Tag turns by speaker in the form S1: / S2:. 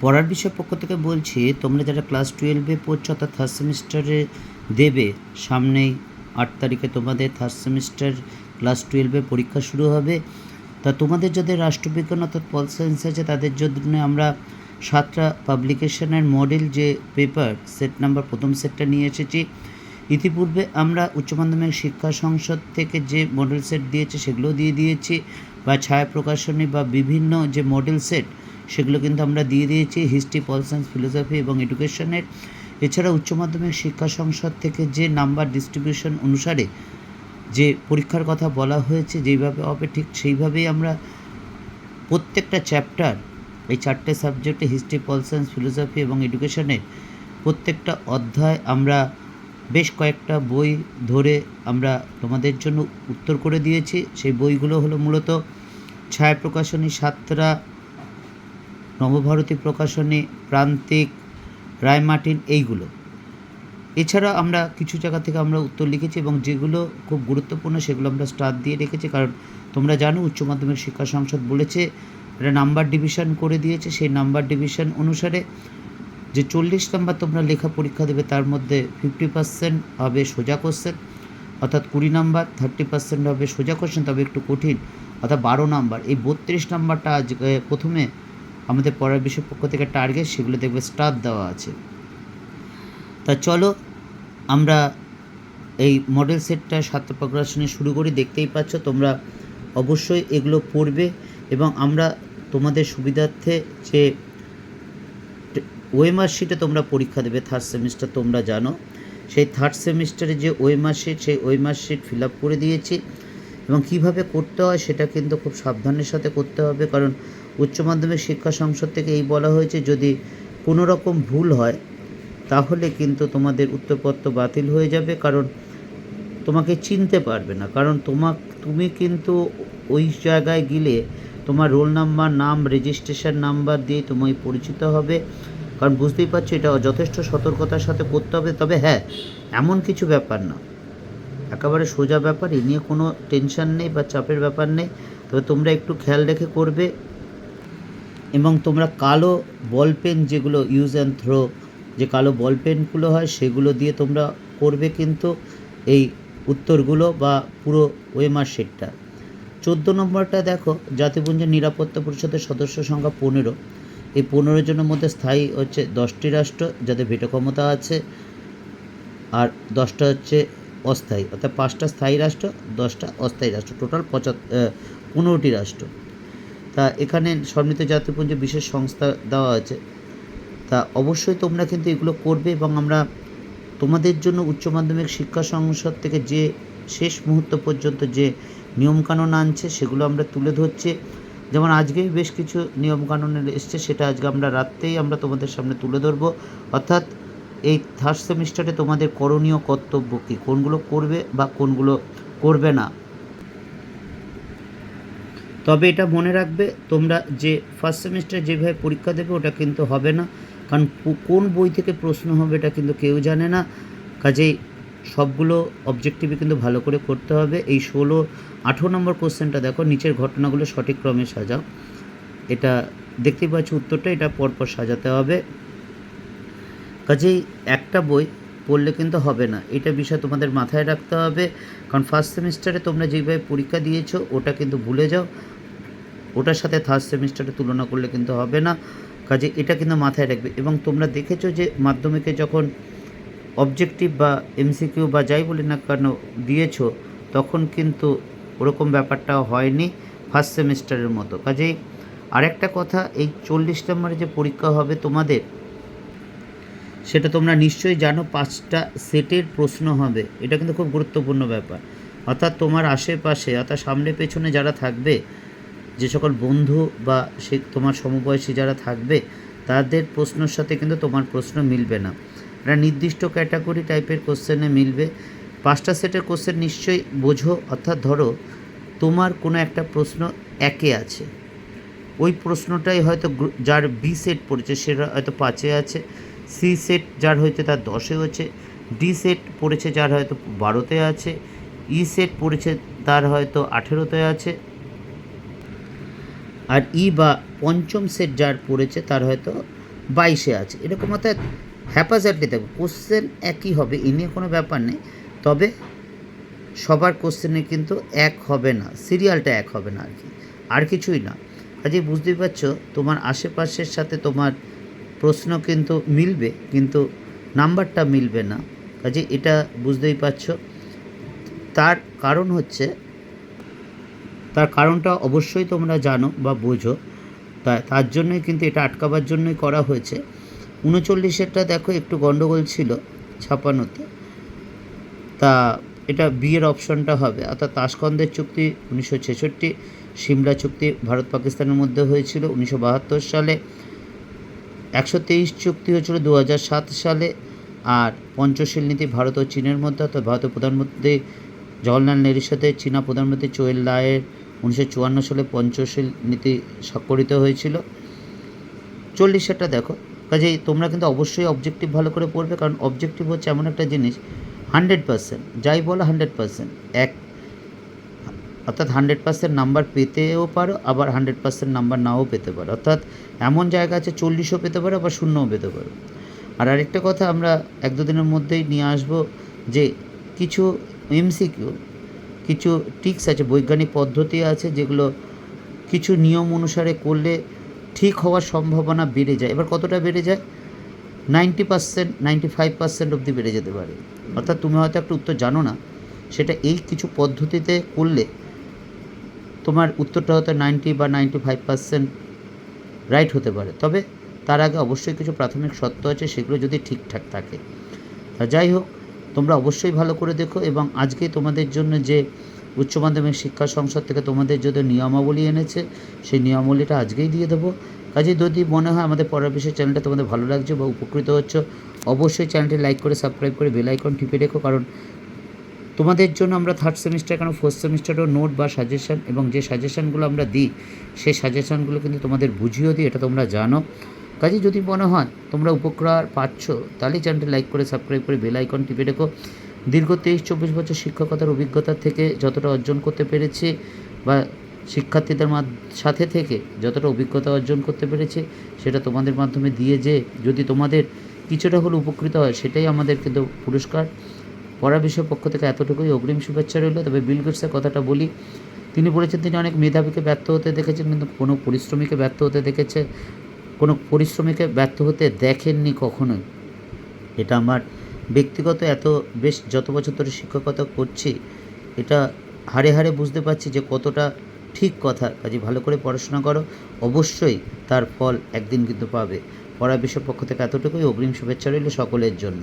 S1: পড়ার বিষয় পক্ষ থেকে বলছি, তোমরা যারা ক্লাস টুয়েলভে পড়ছো অর্থাৎ থার্ড সেমিস্টারে দেবে, সামনেই আট তারিখে তোমাদের থার্ড সেমিস্টার ক্লাস টুয়েলভে পরীক্ষা শুরু হবে। তা তোমাদের যাদের রাষ্ট্রবিজ্ঞান অর্থাৎ পল সায়েন্স আছে, তাদের জন্য আমরা সাতটা পাবলিকেশনের মডেল যে পেপার সেট নাম্বার প্রথম সেটটা নিয়ে এসেছি। ইতিপূর্বে আমরা উচ্চ মাধ্যমিক শিক্ষা সংসদ থেকে যে মডেল সেট দিয়েছে, সেগুলো দিয়ে দিয়েছি। বা ছায়া প্রকাশনী বা বিভিন্ন যে মডেল সেট সেগুলো কিন্তু আমরা দিয়ে দিয়েছি হিস্ট্রি পল সায়েন্স ফিলোসফি এবং এডুকেশনের এছাড়া উচ্চ মাধ্যমিক শিক্ষা সংসদ থেকে যে নাম্বার ডিস্ট্রিবিউশন অনুসারে যে পরীক্ষার কথা বলা হয়েছে, যেইভাবে হবে, ঠিক সেইভাবেই আমরা প্রত্যেকটা চ্যাপ্টার এই চারটে সাবজেক্টে হিস্ট্রি পল সায়েন্স ফিলোসফি এবং এডুকেশনের প্রত্যেকটা অধ্যায় আমরা বেশ কয়েকটা বই ধরে আমরা তোমাদের জন্য উত্তর করে দিয়েছি। সেই বইগুলো হলো মূলত ছায়া প্রকাশনী সাতরা নবভারতী প্রকাশনী প্রান্তিক রায়মার্টিন এইগুলো। এছাড়া আমরা কিছু জায়গা থেকে আমরা উত্তর লিখেছি এবং যেগুলো খুব গুরুত্বপূর্ণ সেগুলো আমরা স্টার দিয়ে রেখেছি। কারণ তোমরা জানো, উচ্চ মাধ্যমিক শিক্ষা সংসদ বলেছে, এটা নাম্বার ডিভিশন করে দিয়েছে। সেই নাম্বার ডিভিশন অনুসারে যে চল্লিশ নাম্বার তোমরা লেখা পরীক্ষা দেবে, তার মধ্যে ফিফটি পার্সেন্ট হবে সোজা কোশ্চেন, অর্থাৎ কুড়ি নাম্বার, থার্টি পার্সেন্ট হবে সোজা কোশ্চেন, তবে একটু কঠিন, অর্থাৎ বারো নাম্বার। এই বত্রিশ নাম্বারটা আজ প্রথমে আমাদের পড়ার বিষয় পক্ষ থেকে টার্গেট সেগুলো দেখবে স্টার দেওয়া আছে। তা চলো, আমরা এই মডেল সেটটা সাত প্রকাশনে শুরু করি, দেখতেই পাচ্ছ তোমরা অবশ্যই এগুলো পড়বে এবং আমরা তোমাদের সুবিধার্থে যে ওয়েমার শিটে তোমরা পরীক্ষা দেবে থার্ড সেমিস্টার তোমরা জানো। সেই থার্ড সেমিস্টারে যে ওয়েমার শিট সেই ওয়েমার শিট ফিল আপ করে দিয়েছি এবং কীভাবে করতে হয় সেটা কিন্তু খুব সাবধানের সাথে করতে হবে কারণ উচ্চ মাধ্যমিক শিক্ষা সংসদ থেকে এই বলা হয়েছে, যদি কোনো রকম ভুল হয়, তাহলে কিন্তু তোমাদের উত্তরপত্র বাতিল হয়ে যাবে, কারণ তোমাকে চিনতে পারবে না। কারণ তোমা তুমি কিন্তু ওই জায়গায় গেলে তোমার রোল নাম্বার, নাম, রেজিস্ট্রেশন নাম্বার দিয়ে তোমায় পরিচিত হবে। কারণ বুঝতেই পারছ, এটা যথেষ্ট সতর্কতার সাথে করতে হবে। তবে হ্যাঁ এমন কিছু ব্যাপার না। একেবারে সোজা ব্যাপার, এ নিয়ে কোনো টেনশন নেই বা চাপের ব্যাপার নেই। তবে তোমরা একটু খেয়াল রেখে করবে। এবং তোমরা কালো বল পেন যেগুলো ইউজ অ্যান্ড থ্রো যে কালো বল পেনগুলো হয় সেগুলো দিয়ে তোমরা করবে কিন্তু এই উত্তরগুলো বা পুরো ওয়েমার শিটটা চোদ্দ নম্বরটা দেখো, জাতিপুঞ্জের নিরাপত্তা পরিষদের সদস্য সংখ্যা পনেরো। এই পনেরো জনের মধ্যে স্থায়ী হচ্ছে দশটি রাষ্ট্র যাদের ভেটো ক্ষমতা আছে আর দশটা হচ্ছে অস্থায়ী। অর্থাৎ পাঁচটা স্থায়ী রাষ্ট্র, দশটা অস্থায়ী রাষ্ট্র। টোটাল পঁচাত্তর পনেরোটি রাষ্ট্র। তা এখানে সম্মিলিত জাতিপুঞ্জ বিশেষ সংস্থা দেওয়া আছে। তা অবশ্যই তোমরা কিন্তু এগুলো করবে এবং আমরা তোমাদের জন্য উচ্চ মাধ্যমিক শিক্ষা সংসদ থেকে যে শেষ মুহূর্ত পর্যন্ত যে নিয়মকানুন আনছে সেগুলো আমরা তুলে ধরছি। যেমন আজকেই বেশ কিছু নিয়মকানুন এসছে, সেটা আজকে আমরা রাত্রেই আমরা তোমাদের সামনে তুলে ধরবো। অর্থাৎ এই থার্ড সেমিস্টারে তোমাদের করণীয় কর্তব্য কী? কোনগুলো করবে বা কোনগুলো করবে না? তবে এটা মনে রাখবে, তোমরা যে ফার্স্ট সেমিস্টার যেভাবে পরীক্ষা দেবে ওটা কিন্তু হবে না। কারণ কোন বই থেকে প্রশ্ন হবে এটা কিন্তু কেউ জানে না। কাজেই সবগুলো অবজেক্টিভে কিন্তু ভালো করে করতে হবে। এই ষোলো, আঠেরো নম্বর কোশ্চেনটা দেখো, নিচের ঘটনাগুলো সঠিক ক্রমে সাজাও। এটা দেখতেই পাচ্ছ উত্তরটা, এটা পরপর সাজাতে হবে। কাজেই একটা বই পড়লে কিন্তু হবে না। এটা বিষয় তোমাদের মাথায় রাখতে হবে। কারণ ফার্স্ট সেমিস্টারে তোমরা যেভাবে পরীক্ষা দিয়েছ, ওটা কিন্তু ভুলে যাও। ওটার সাথে থার্ড সেমিস্টারে তুলনা করলে কিন্তু হবে না। কাজে এটা কিন্তু মাথায় রাখবে। এবং তোমরা দেখেছ যে মাধ্যমিকে যখন অবজেক্টিভ বা এমসিকিউ বা যাই বলি না কেন দিয়েছ, তখন কিন্তু ওরকম ব্যাপারটা হয়নি ফার্স্ট সেমিস্টারের মতো। কাজেই আরেকটা কথা, এই চল্লিশ নম্বরে যে পরীক্ষা হবে তোমাদের, সেটা তোমরা নিশ্চয়ই জানো, পাঁচটা সেটের প্রশ্ন হবে। এটা কিন্তু খুব গুরুত্বপূর্ণ ব্যাপার। অর্থাৎ তোমার আশেপাশে অর্থাৎ সামনে পেছনে যারা থাকবে যে সকল বন্ধু বা সে তোমার সমবয়সী যারা থাকবে, তাদের প্রশ্নের সাথে কিন্তু তোমার প্রশ্ন মিলবে না। একটা নির্দিষ্ট ক্যাটাগরি টাইপের কোশ্চেনে মিলবে। পাঁচটা সেটের কোশ্চেন নিশ্চয়ই বোঝো, অর্থাৎ ধরো তোমার কোনো একটা প্রশ্ন একে আছে। ওই প্রশ্নটাই হয়তো যার বি সেট পড়েছে, সেটা হয়তো পাঁচে আছে। সি সেট যার হয়েছে তার দশে হচ্ছে। ডি সেট পড়েছে যার হয়তো বারোতে আছে। ই সেট পড়েছে তার হয়তো আঠেরোতে আছে। আর ই বা পঞ্চম সেট যার পড়েছে, তার হয়তো বাইশে আছে। এরকম অর্থাৎ হ্যাপাজার্টলি থাকবে কোশ্চেন একই হবে, এ নিয়ে কোনো ব্যাপার নেই। তবে সবার কোশ্চেনে কিন্তু এক হবে না সিরিয়ালটা এক হবে না আর কি। আর কিছুই না। কাজে বুঝতেই পারছ, তোমার আশেপাশের সাথে তোমার প্রশ্ন কিন্তু মিলবে, কিন্তু নাম্বারটা মিলবে না। কাজে এটা বুঝতেই পারছ। তার কারণ হচ্ছে তার কারণটা অবশ্যই তোমরা জানো বা বোঝো। তা, তার জন্যই কিন্তু এটা আটকাবার জন্যই করা হয়েছে। উনচল্লিশেরটা দেখো, একটু গন্ডগোল ছিল ছাপানোতে। তা, এটা বিয়ের অপশনটা হবে। অর্থাৎ তাসকন্দের চুক্তি উনিশশো ছেষট্টি, সিমলা চুক্তি ভারত পাকিস্তানের মধ্যে হয়েছিল উনিশশো বাহাত্তর সালে। একশো তেইশ চুক্তি হয়েছিল দু সাত সালে। আর পঞ্চশীল নীতি ভারত ও চীনের মধ্যে, অর্থাৎ ভারতের প্রধানমন্ত্রী জওয়াহরলাল নেহরুর সাথে চীনা প্রধানমন্ত্রী চোয়েল লায়ের উনিশশো চুয়ান্ন সালে পঞ্চশীল নীতি স্বাক্ষরিত হয়েছিল। চল্লিশেরটা দেখো। কাজেই তোমরা কিন্তু অবশ্যই অবজেক্টিভ ভালো করে পড়বে, কারণ অবজেক্টিভ হচ্ছে এমন একটা জিনিস হান্ড্রেড পার্সেন্ট যাই বলো হান্ড্রেড পার্সেন্ট এক, অর্থাৎ হান্ড্রেড পার্সেন্ট নাম্বার পেতেও পারো, আবার হান্ড্রেড পার্সেন্ট নাম্বার নাও পেতে পারো। অর্থাৎ এমন জায়গা আছে চল্লিশও পেতে পারো, আবার শূন্যও পেতে পারো। আর আরেকটা কথা আমরা এক দুদিনের মধ্যেই নিয়ে আসব যে কিছু এমসিকিউ কিছু টিক্স আছে, বৈজ্ঞানিক পদ্ধতি আছে যেগুলো কিছু নিয়ম অনুসারে করলে ঠিক হওয়ার সম্ভাবনা বেড়ে যায়। এবার কতটা বেড়ে যায়? Ninety percent, ninety five percent অবধি বেড়ে যেতে পারে। অর্থাৎ তুমি হয়তো একটা উত্তর জানো না, সেটা এই কিছু পদ্ধতিতে করলে তোমার উত্তরটা হয়তো নাইনটি বা নাইনটি ফাইভ পার্সেন্ট রাইট হতে পারে। তবে তার আগে অবশ্যই কিছু প্রাথমিক সত্য আছে, সেগুলো যদি ঠিকঠাক থাকে। তা যাই হোক তোমরা অবশ্যই ভালো করে দেখো এবং আজকে তোমাদের জন্য যে উচ্চ মাধ্যমিক শিক্ষা সংসদ থেকে তোমাদের যদি নিয়মাবলী এনেছে, সেই নিয়মাবলীটা আজকেই দিয়ে দেবো। কাজে যদি মনে হয় আমাদের পরের বিষয় চ্যানেলটা তোমাদের ভালো লাগছে বা উপকৃত হচ্ছ, অবশ্যই চ্যানেলটি লাইক করে, সাবস্ক্রাইব করে, বেল আইকন টিপে রেখো। কারণ তোমাদের জন্য আমরা থার্ড সেমিস্টার কেন ফোর্থ সেমিস্টারও নোট বা সাজেশান এবং যে সাজেশনগুলো আমরা দিই, সেই সাজেশনগুলো কিন্তু তোমাদের বুঝিয়েও দিই, এটা তোমরা জানো। কাজে যদি মনে হয় তোমরা উপকার পাচ্ছ, তাহলে চ্যানেলটি লাইক করে সাবস্ক্রাইব করে বেল আইকন টিপে রেখো। দীর্ঘ তেইশ চব্বিশ বছর শিক্ষকতার অভিজ্ঞতা থেকে যতটা অর্জন করতে পেরেছি বা শিক্ষার্থীদের সাথে থেকে যতটা অভিজ্ঞতা অর্জন করতে পেরেছি, সেটা তোমাদের মাধ্যমে দিয়ে যে যদি তোমাদের কিছুটা হলে উপকৃত হয়, সেটাই আমাদের কিন্তু পুরস্কার। পড়া বিষয়ের পক্ষ থেকে এতটুকুই অগ্রিম শুভেচ্ছা রইল। তবে বিল গেটসের কথাটা বলি, তিনি বলেছেন তিনি অনেক মেধাবীকে ব্যর্থ হতে দেখেছেন, কিন্তু কোনো পরিশ্রমীকে ব্যর্থ হতে দেখেছে। কোনো পরিশ্রমীকে ব্যর্থ হতে দেখেননি কখনোই। এটা আমার ব্যক্তিগত এত বেশ যত বছর ধরে শিক্ষকতা করছি, এটা হারে হারে বুঝতে পারছি যে কতটা ঠিক কথা। কাজে ভালো করে পড়াশোনা করো, অবশ্যই তার ফল একদিন কিন্তু পাবে। পড়া বিশ্বের পক্ষ থেকে এতটুকুই। অগ্রিম শুভেচ্ছা রইল সকলের জন্য।